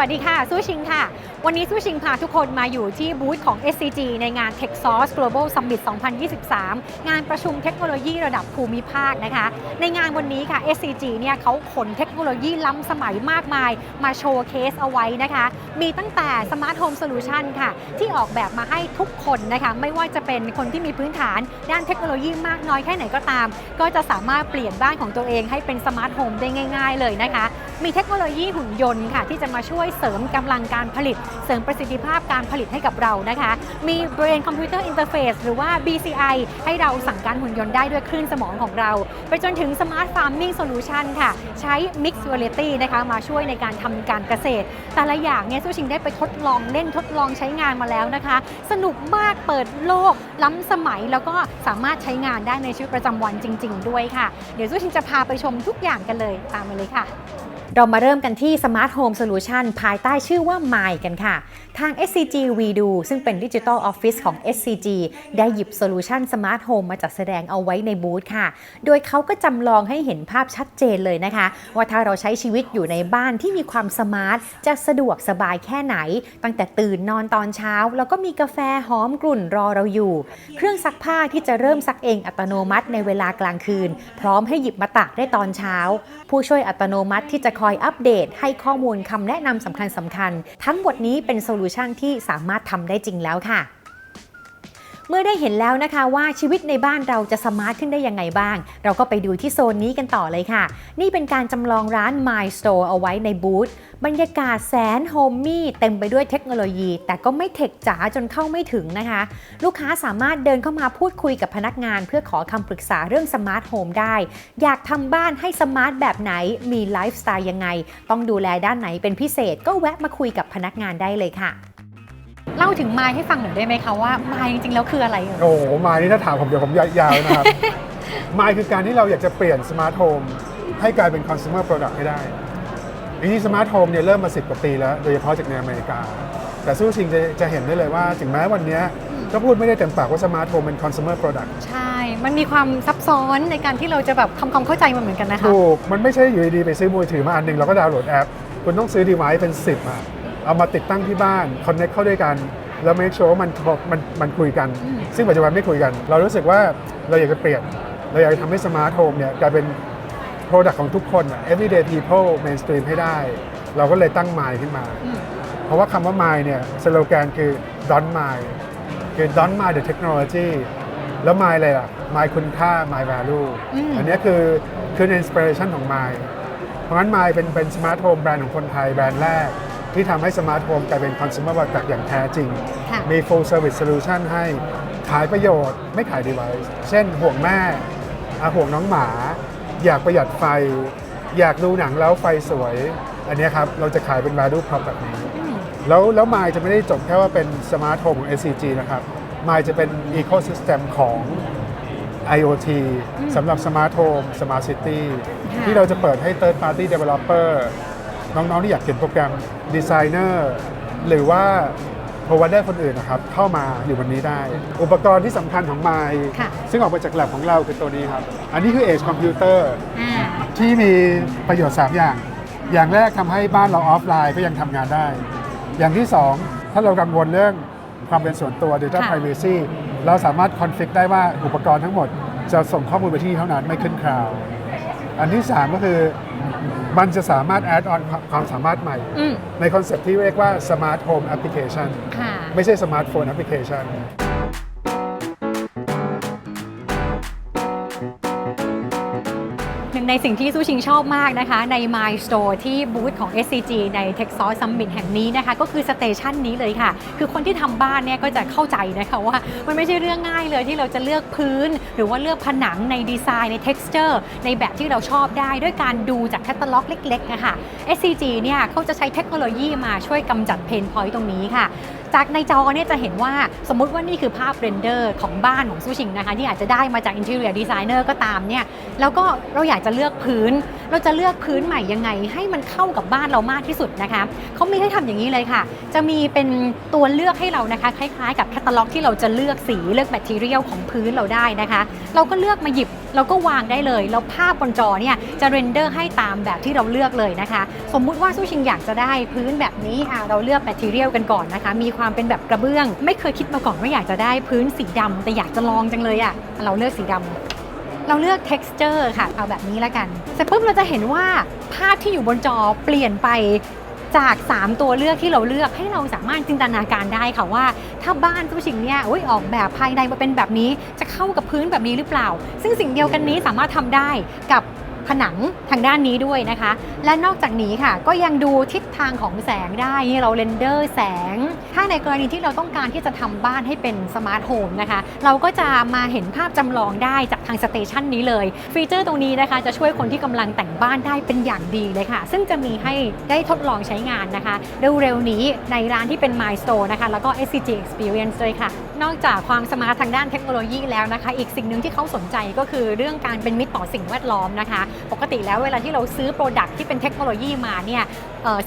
สวัสดีค่ะสู้ชิงค่ะ วันนี้สู้ชิงพาทุกคนมาอยู่ที่บูธของ SCG ในงาน TechSource Global Summit 2023 งานประชุมเทคโนโลยีระดับภูมิภาคนะคะ ในงานวันนี้ค่ะ SCG เนี่ยเขาขนเทคโนโลยีล้ำสมัยมากมาย มาโชว์เคสเอาไว้นะคะ มีตั้งแต่ Smart Home Solution ค่ะ ที่ออกแบบมาให้ทุกคนนะคะ ไม่ว่าจะเป็นคนที่มีพื้นฐาน ด้านเทคโนโลยีมากน้อยแค่ไหนก็ตาม ก็จะสามารถเปลี่ยนบ้านของตัวเองให้เป็นสมาร์ทโฮมได้ง่าย ๆ เลยนะคะ มีเทคโนโลยีหุ่นยนต์ค่ะ ที่จะมาช่วยเสริมกำลังการผลิต เสริมประสิทธิภาพการผลิตให้กับเรานะคะ มี Brain Computer Interface หรือว่า BCI ให้เราสั่งการหุ่นยนต์ได้ด้วยคลื่นสมองของเรา ไปจนถึง Smart Farming Solution ค่ะ ใช้ Mixed Reality นะคะมาช่วยในการทำการเกษตร แต่ละอย่างเนี่ยสู้ชิงได้ไปทดลองเล่นทดลองใช้งานมาแล้วนะคะ สนุกมากเปิดโลก ล้ำสมัยแล้วก็สามารถใช้งานได้ในชีวิตประจำวันจริง ๆ ด้วยค่ะ เดี๋ยวสู้ชิงจะพาไปชมทุกอย่างกันเลยตามมาเลยค่ะ เรามาเริ่มกันที่ Smart Home Solution ภายใต้ชื่อว่า My กันค่ะ ทาง SCG WeDo ซึ่งเป็น Digital Office ของ SCG ได้หยิบโซลูชัน Smart Home มาจัดแสดงเอาไว้ในบูธค่ะ โดยเขาก็จำลองให้เห็นภาพชัดเจนเลยนะคะ ว่าถ้าเราใช้ชีวิตอยู่ในบ้านที่มีความสมาร์ท จะสะดวกสบายแค่ไหน ตั้งแต่ตื่นนอนตอนเช้า แล้วก็มีกาแฟหอมกลุ่นรอเราอยู่ เครื่องซักผ้าที่จะเริ่มซักเองอัตโนมัติในเวลากลางคืน พร้อมให้หยิบมาตากได้ตอนเช้า ผู้ช่วยอัตโนมัติที่จะคอยอัปเดต ให้ข้อมูลคำแนะนำสำคัญสำคัญๆทั้งหมดนี้เป็นโซลูชันที่สามารถทำได้จริงแล้วค่ะ เมื่อได้เห็นแล้วนะคะว่าชีวิตในบ้านเราจะสมาร์ทขึ้นได้ยังไงบ้าง เราก็ไปดูที่โซนนี้กันต่อเลยค่ะ นี่เป็นการจำลองร้าน My Store เอาไว้ในบูธบรรยากาศแสนโฮมมี่เต็มไปด้วยเทคโนโลยี แต่ก็ไม่เทคจ๋าจนเข้าไม่ถึงนะคะ ลูกค้าสามารถเดินเข้ามาพูดคุยกับพนักงานเพื่อขอคำปรึกษาเรื่องสมาร์ทโฮมได้ อยากทำบ้านให้สมาร์ทแบบไหนมีไลฟ์สไตล์ยังไง ต้องดูแลด้านไหนเป็นพิเศษก็แวะมาคุยกับพนักงานได้เลยค่ะ เล่าถึงไมล์ให้ฟังหน่อยได้ไหมคะว่าไมล์จริงๆแล้วคืออะไรเอ่ย โอ้โหมายนี่ถ้าถามผมเดี๋ยวผมยาวๆนะครับมายคือการที่เราอยากจะเปลี่ยนสมาร์ทโฮมให้กลายเป็น consumer product ให้ได้จริงๆสมาร์ทโฮมเนี่ยเริ่มมา 10 กว่าปีแล้ว โดยเฉพาะจากในอเมริกา แต่สู้ชิงจะจะเห็นได้เลยว่า ถึงแม้วันเนี้ยก็พูดไม่ได้เต็มปากว่าสมาร์ทโฮมเป็น consumer product ใช่ มันมีความซับซ้อนในการที่เราจะแบบทำความเข้าใจมันเหมือนกันนะคะ ถูก มันไม่ใช่อยู่ดีๆไปซื้อมือถือมาอันหนึ่งเราก็ดาวน์โหลดแอป คุณต้องซื้อ device เป็น 10อะ เอามาติดตั้งที่บ้าน connect เข้าด้วยกัน แล้ว make sure ว่ามันมันมันคุยกันอืมซึ่งปัจจุบันไม่คุยกัน เรารู้สึกว่าเราอยากจะเปลี่ยน เราอยากจะทำให้สมาร์ทโฮมเนี่ยกลายเป็น product ของทุกคนอะ everyday people mainstream ให้ได้ เราก็เลยตั้ง Mind ขึ้นมาอืมเพราะว่าคำว่า Mind เนี่ยสโลแกนคือ don't mind คือ don't mind the technology แล้ว mind อะไรล่ะ mind คุณค่า mind value อืมอันเนี้ยคือคือ inspiration ของ mind เพราะงั้น mind เป็นเป็นสมาร์ทโฮมแบรนด์ของคนไทยแบรนด์แรก ที่ทำให้สมาร์ทโฮมกลายเป็น consumer product อย่างแท้จริง ค่ะ มี full service solution ให้ขายประโยชน์ไม่ขาย device เช่นห่วงแม่อาห่วงน้องหมา อยากประหยัดไฟ อยากดูหนังแล้วไฟสวย อันเนี้ยครับ เราจะขายเป็น value prop แบบนี้ อืม แล้วแล้วมายจะไม่ได้จบแค่ว่าเป็นสมาร์ทโฮมของ SCG นะครับมายจะเป็น Ecosystem ของ IoT อืมสำหรับสมาร์ทโฮม Smart City ค่ะ ที่เราจะเปิดให้ Third Party Developer น้องๆที่อยากเขียนโปรแกรมดีไซเนอร์หรือว่า provider คนอื่นนะครับเข้ามาอยู่บนนี้ได้ อุปกรณ์ที่สำคัญของมายค่ะ ซึ่งออกมาจากแลบของเราคือตัวนี้ครับ อันนี้คือ Edge Computer อ่าที่มีประโยชน์ 3 อย่าง อย่างแรกทำให้บ้านเราออฟไลน์ก็ยังทำงานได้ อย่างที่ 2 ถ้าเรากังวลเรื่องความเป็นส่วนตัว Data ค่ะ Privacy เราสามารถคอนฟิกได้ว่าอุปกรณ์ทั้งหมด จะส่งข้อมูลไปที่เท่านั้นไม่ขึ้นคลาวด์อันที่ 3 ก็คือ มันจะสามารถ add on ความสามารถใหม่ อืมในคอนเซ็ปต์ที่เรียกว่า Smart Home Application ค่ะ ไม่ใช่ Smartphone Application ในสิ่งที่สู้ชิงชอบมากนะคะ ใน My Store ที่บูธของ SCG ใน TechSource Summit แห่งนี้นะคะ ก็คือสเตชันนี้เลยค่ะ คือคนที่ทำบ้านเนี่ยก็จะเข้าใจนะคะว่ามันไม่ใช่เรื่องง่ายเลยที่เราจะเลือกพื้น หรือว่าเลือกผนังในดีไซน์ใน texture ในแบบที่เราชอบได้ด้วยการดูจากแคตตาล็อกเล็กๆนะคะ SCG เนี่ยเขาจะใช้เทคโนโลยีมาช่วยกำจัดเพนพอยต์ตรงนี้ค่ะ จากในจอเนี่ยจะเห็นว่าสมมุติว่านี่คือภาพเรนเดอร์ของบ้านของซูชิงนะคะที่อาจจะได้มาจากอินเทอร์เนียร์ดีไซเนอร์ก็ตามเนี่ยแล้วก็เราอยากจะเลือกพื้น เราจะเลือกพื้นใหม่ยังไง ให้มันเข้ากับบ้านเรามากที่สุดนะคะเขามีให้ทำอย่างนี้เลยค่ะ จะมีเป็นตัวเลือกให้เรานะคะคล้ายๆ กับแคตตาล็อกที่เราจะเลือกสีเลือกแบตเทียลของพื้นเราได้นะคะ เราก็เลือกมาหยิบเราก็วางได้เลย แล้วภาพบนจอเนี่ยจะเรนเดอร์ให้ตามแบบที่เราเลือกเลยนะคะ สมมุติว่าสู้ชิงอยากจะได้พื้นแบบนี้อะเราเลือกแบตเทียลกันก่อนนะคะ มีความเป็นแบบกระเบื้อง ไม่เคยคิดมาก่อนว่าอยากจะได้พื้นสีดำแต่อยากจะลองจังเลยอะเราเลือกสีดำ เราเลือก texture ค่ะ เอาแบบนี้แล้วกัน เสร็จปุ๊บเราจะเห็นว่าภาพที่อยู่บนจอเปลี่ยนไปจาก 3 ตัวเลือกที่เราเลือกให้เราสามารถจินตนาการได้ค่ะว่า ถ้าบ้านตู้ชิงเนี่ยอุ๊ยออกแบบภายในมาเป็นแบบนี้จะเข้ากับพื้นแบบนี้หรือเปล่า ซึ่งสิ่งเดียวกันนี้สามารถทำได้กับ ผนังทางด้านนี้ด้วยนะคะ และนอกจากนี้ค่ะก็ยังดูทิศทางของแสงได้นี่เราเรนเดอร์แสง ถ้าในกรณีที่เราต้องการที่จะทำบ้านให้เป็นสมาร์ทโฮมนะคะ เราก็จะมาเห็นภาพจำลองได้จากทางสเตชันนี้เลย ฟีเจอร์ตรงนี้นะคะ จะช่วยคนที่กำลังแต่งบ้านได้เป็นอย่างดีเลยค่ะ ซึ่งจะมีให้ได้ทดลองใช้งานนะคะ เร็วๆนี้ในร้านที่เป็น My Store นะคะ แล้วก็ SCG Experience ด้วยค่ะ นอกจากความสมาร์ททางด้านเทคโนโลยีแล้วนะคะ อีกสิ่งหนึ่งที่เขาสนใจก็คือเรื่องการเป็นมิตรต่อสิ่งแวดล้อมนะคะ ปกติแล้วเวลาที่เราซื้อโปรดักที่เป็นเทคโนโลยีมาเนี่ย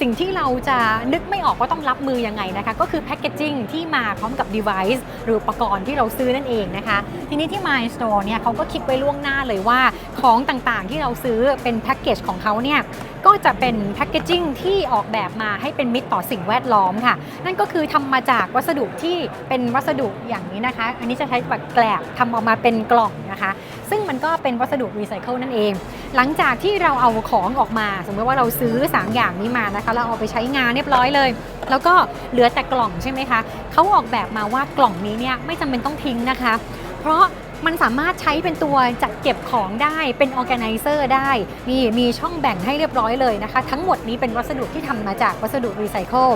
สิ่งที่เราจะนึกไม่ออกว่าต้องรับมือยังไงนะคะ ก็คือแพคเกจิ้งที่มาพร้อมกับ device หรืออุปกรณ์ที่เราซื้อนั่นเองนะคะ ทีนี้ที่ My Store เนี่ยเขาก็คิดไว้ล่วงหน้าเลยว่าของต่างๆที่เราซื้อเป็นแพ็กเกจของเขาเนี่ย ก็จะเป็นแพคเกจิ้งที่ออกแบบมาให้เป็นมิตรต่อสิ่งแวดล้อมค่ะ นั่นก็คือทำมาจากวัสดุที่เป็นวัสดุอย่างนี้นะคะ อันนี้จะใช้แบบแกลบทำออกมาเป็นกล่องนะคะ ซึ่งมันก็เป็นวัสดุรีไซเคิลนั่นเอง หลังจากที่เราเอาของออกมา สมมติว่าเราซื้อ 3 อย่างนี้มานะคะเราเอาไปใช้งานเรียบร้อยเลย แล้วก็เหลือแต่กล่องใช่ไหมคะเขาออกแบบมาว่ากล่องนี้เนี่ยไม่จำเป็นต้องทิ้งนะคะ เพราะ มันสามารถใช้เป็นตัวจัดเก็บของได้เป็นออแกไนเซอร์ได้นี่มีช่องแบ่งให้เรียบร้อยเลยนะคะ ทั้งหมดนี้เป็นวัสดุที่ทำมาจากวัสดุรีไซเคิล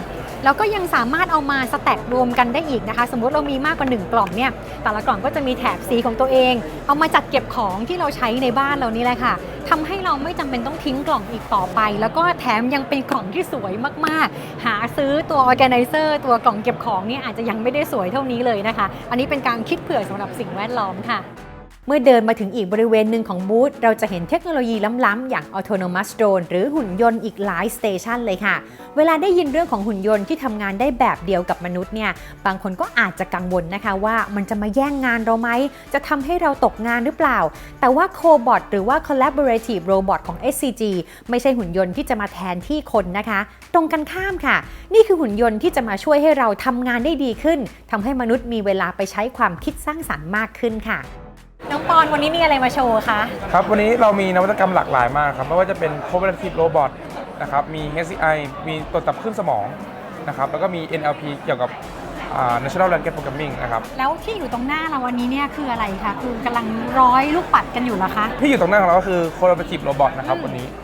แล้วก็ยังสามารถเอามาสแต็กรวมกันได้อีกนะคะ สมมุติเรามีมากกว่า 1 กล่องเนี่ยแต่ละกล่องก็จะมีแถบสีของตัวเอง เอามาจัดเก็บของที่เราใช้ในบ้านเรานี่แหละค่ะทำให้เราไม่จำเป็นต้องทิ้งกล่องอีกต่อไป แล้วก็แถมยังเป็นกล่องที่สวยมากๆ หาซื้อตัวออแกไนเซอร์ตัวกล่องเก็บของเนี่ยอาจจะยังไม่ได้สวยเท่านี้เลยนะคะ อันนี้เป็นการคิดเผื่อสำหรับสิ่งแวดล้อมค่ะ Ajá. เมื่อเดินมาถึงอีกบริเวณหนึ่งของบูธเราจะเห็นเทคโนโลยีล้ำๆ อย่าง Autonomous Drone หรือหุ่นยนต์อีกหลายสเตชันเลยค่ะ เวลาได้ยินเรื่องของหุ่นยนต์ที่ทำงานได้แบบเดียวกับมนุษย์เนี่ย บางคนก็อาจจะกังวลนะคะว่ามันจะมาแย่งงานเราไหม จะทำให้เราตกงานหรือเปล่า แต่ว่า Cobot หรือว่า Collaborative Robot ของ SCG ไม่ใช่หุ่นยนต์ที่จะมาแทนที่คนนะคะ ตรงกันข้ามค่ะ นี่คือหุ่นยนต์ที่จะมาช่วยให้เราทำงานได้ดีขึ้นทำให้มนุษย์มีเวลาไปใช้ความคิดสร้างสรรค์มากขึ้นค่ะ น้องปอนวันนี้มีอะไรมาโชว์คะ ครับ วันนี้เรามีนวัตกรรมหลากหลายมากครับไม่ว่าจะเป็น cooperative robot นะครับ มี HCI มีตรวจจับคลื่นสมองนะครับ แล้วก็มี NLP เกี่ยวกับอ่า National Language Programming นะครับ แล้วที่อยู่ตรงหน้าเราวันนี้เนี่ยคืออะไรคะ คือกำลังร้อยลูกปัดกันอยู่เหรอคะ ที่อยู่ตรงหน้าของเราก็คือ cooperative robot นะครับอืมวันนี้อ่า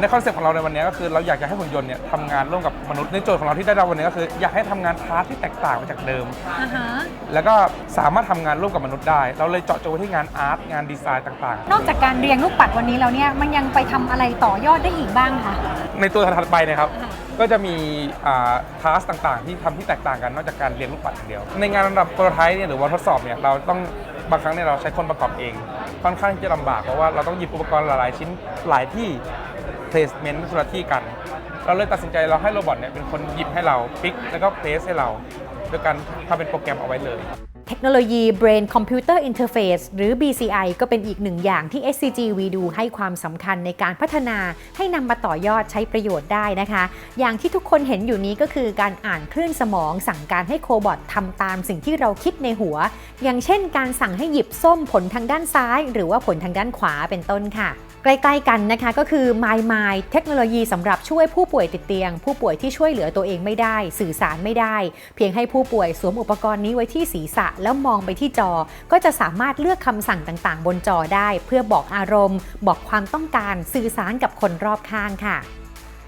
ในคอนเซ็ปต์ของเราในวันนี้ก็คือเราอยากจะให้หุ่นยนต์เนี่ยทำงานร่วมกับมนุษย์ในโจทย์ของเราที่ได้รับวันนี้ก็คือ อยากให้ทำงานพาร์ทที่แตกต่างไปจากเดิม อ่าฮะ แล้วก็สามารถทำงานร่วมกับมนุษย์ได้ เราเลยเจาะจงไปที่งานอาร์ตงานดีไซน์ต่างนอกจากการเรียงลูกปัดวันนี้แล้วเนี่ย มันยังไปทำอะไรต่อยอดได้อีกบ้างคะ ๆ ในตัวถัดไปเนะครับอ่าก็จะมีทัสต่างๆ ที่ทำที่แตกต่างกันนอกจากการเรียนลูกปัดอย่างเดียว ในงานระดับโปรโตไทป์เนี่ยหรือว่าทดสอบเนี่ยเราต้องบางครั้งเนี่ยเราใช้คนประกอบเอง ค่อนข้างที่จะลำบากเพราะว่าเราต้องหยิบอุปกรณ์หลายๆชิ้นหลายที่ placement คนละที่กัน เราเลยตัดสินใจเราให้โรบอทเนี่ยเป็นคนหยิบให้เราปิกแล้วก็ place ให้เรา โดยการทำเป็นโปรแกรมเอาไว้เลย เทคโนโลยี Brain Computer Interface หรือ BCI ก็เป็นอีกหนึ่งอย่างที่ SCG VDO ให้ความสำคัญในการพัฒนาให้นำมาต่อยอดใช้ประโยชน์ได้นะคะ อย่างที่ทุกคนเห็นอยู่นี้ก็คือการอ่านคลื่นสมอง สั่งการให้โคบอททำตามสิ่งที่เราคิดในหัว อย่างเช่น การสั่งให้หยิบส้มผลทางด้านซ้าย หรือว่าผลทางด้านขวาเป็นต้นค่ะใกล้ๆกันนะคะก็คือ My Mind เทคโนโลยีสำหรับช่วยผู้ป่วยติดเตียง ผู้ป่วยที่ช่วยเหลือตัวเองไม่ได้ สื่อสารไม่ได้ เพียงให้ผู้ป่วยสวมอุปกรณ์นี้ไว้ที่ศีรษะแล้วมองไปที่จอ ก็จะสามารถเลือกคำสั่งต่างๆ บนจอได้ เพื่อบอกอารมณ์ บอกความต้องการสื่อสารกับคนรอบข้างค่ะ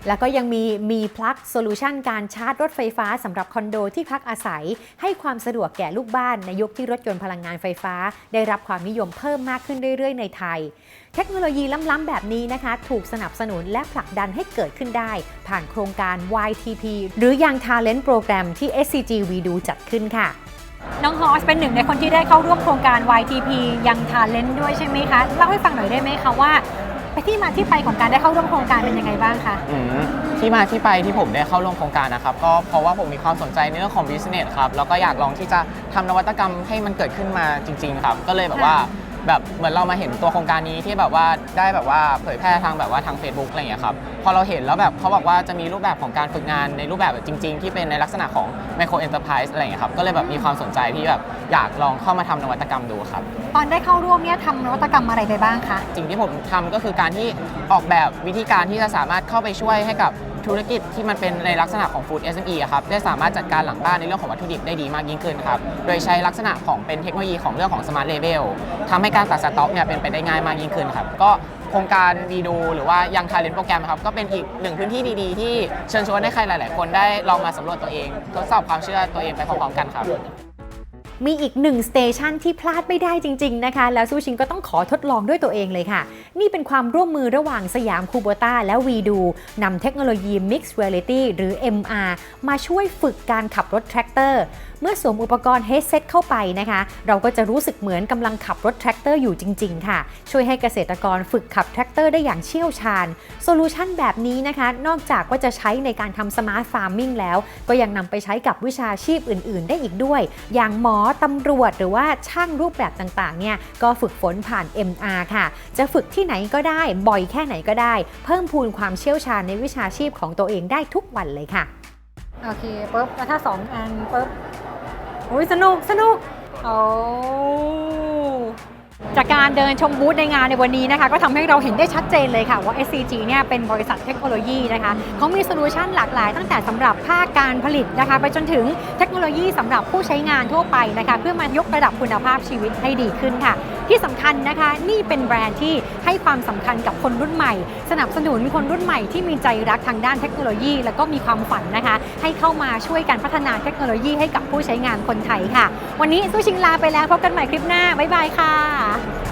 แล้วก็ยังมีมีพลักโซลูชันการชาร์จรถไฟฟ้าสำหรับคอนโดที่พักอาศัย ให้ความสะดวกแก่ลูกบ้านในยุคที่รถยนต์พลังงานไฟฟ้า ได้รับความนิยมเพิ่มมากขึ้นเรื่อย ๆ ในไทย เทคโนโลยีล้ำ ๆ แบบนี้นะคะ ถูกสนับสนุนและผลักดันให้เกิดขึ้นได้ ผ่านโครงการ YTP หรือยัง Talent Program ที่ SCG VDO จัดขึ้นค่ะ น้องฮอสเป็นหนึ่งในคนที่ได้เข้าร่วมโครงการ YTP ยัง Talent ด้วยใช่ไหมคะ เล่าให้ฟังหน่อยได้ไหมคะว่าไปที่มาที่ไปของการได้เข้าร่วมโครงการเป็นยังไงบ้างคะ อืมที่มาที่ไปที่ผมได้เข้าร่วมโครงการนะครับก็เพราะว่าผมมีความสนใจในเรื่องของ business ครับแล้วก็อยากลองที่จะทำนวัตกรรมให้มันเกิดขึ้นมาจริง ๆ ครับ ก็เลยแบบว่า แบบเหมือนเรามาเห็นตัวโครงการนี้ที่แบบว่าได้แบบว่าเผยแพร่ทางแบบว่าทาง Facebook อะไรอย่างเงี้ยครับพอเราเห็นแล้วแบบเขาบอกว่าจะมีรูปแบบของการฝึกงานในรูปแบบแบบจริง ๆ ที่เป็นในลักษณะของ micro enterprise อะไรอย่างเงี้ยครับก็เลยแบบมีความสนใจที่แบบอยากลองเข้ามาทำนวัตกรรมดูครับ ตอนได้เข้าร่วมเนี่ยทำนวัตกรรมอะไรไปบ้างคะ สิ่งที่ผมทำก็คือการที่ออกแบบวิธีการที่จะสามารถเข้าไปช่วยให้กับ ธุรกิจที่มันเป็นในลักษณะของ Food SME อะครับได้สามารถจัดการหลังบ้านในเรื่องของวัตถุดิบได้ดีมากยิ่งขึ้นครับโดยใช้ลักษณะของเป็นเทคโนโลยีของเรื่องของ Smart Label ทำให้การตัดสต็อกเนี่ยเป็นไปได้ง่ายมากยิ่งขึ้นครับก็โครงการดีดูหรือว่ายัง Talent โปรแกรมครับก็เป็นอีกหนึ่งพื้นที่ดีๆ ที่เชิญชวนให้ใครหลาย ๆ คนได้ลองมาสำรวจตัวเอง ทดสอบความเชื่อตัวเองไปพร้อมๆกันครับ มีอีกหนึ่งสเตชันที่พลาดไม่ได้จริง ๆ นะคะ แล้วซูชิงก็ต้องขอทดลองด้วยตัวเองเลยค่ะ นี่เป็นความร่วมมือระหว่างสยามคูโบต้าและวีดูนำเทคโนโลยี Mixed Reality หรือ MR มาช่วยฝึกการขับรถแทรกเตอร์ เมื่อสวมอุปกรณ์ headset เข้าไปนะคะ เราก็จะรู้สึกเหมือนกำลังขับรถแทรกเตอร์อยู่จริง ๆ ค่ะ ช่วยให้เกษตรกรฝึกขับแทรกเตอร์ได้อย่างเชี่ยวชาญโซลูชันแบบนี้นะคะ นอกจากว่าจะใช้ในการทำสมาร์ทฟาร์มิ่งแล้ว ก็ยังนำไปใช้กับวิชาชีพอื่น ๆ ได้อีกด้วย อย่างหมอตำรวจหรือว่าช่างรูปแบบต่าง ๆ เนี่ย ก็ฝึกฝนผ่าน MR ค่ะ จะฝึกที่ไหนก็ได้ บ่อยแค่ไหนก็ได้ เพิ่มพูนความเชี่ยวชาญในวิชาชีพของตัวเองได้ทุกวันเลยค่ะ โอเคปุ๊บแล้วถ้า 2 อันปุ๊บ อ้ยสนุกสนุกโอ้ จากการเดินชมบูธในงานในวันนี้นะคะ ก็ทำให้เราเห็นได้ชัดเจนเลยค่ะว่า SCG เนี่ยเป็นบริษัทเทคโนโลยีนะคะเขามีโซลูชันหลากหลายตั้งแต่สำหรับภาคการผลิตนะคะ ไปจนถึงเทคโนโลยีสำหรับผู้ใช้งานทั่วไปนะคะ เพื่อมายกระดับคุณภาพชีวิตให้ดีขึ้นค่ะ ที่สำคัญนะคะนี่เป็นแบรนด์ที่ให้ความสำคัญกับคนรุ่นใหม่ สนับสนุนคนรุ่นใหม่ที่มีใจรักทางด้านเทคโนโลยี แล้วก็มีความฝันนะคะ ให้เข้ามาช่วยกันพัฒนาเทคโนโลยีให้กับผู้ใช้งานคนไทยค่ะ วันนี้สู้ชิงลาไปแล้วพบกันใหม่คลิปหน้าบ๊ายบายค่ะ啊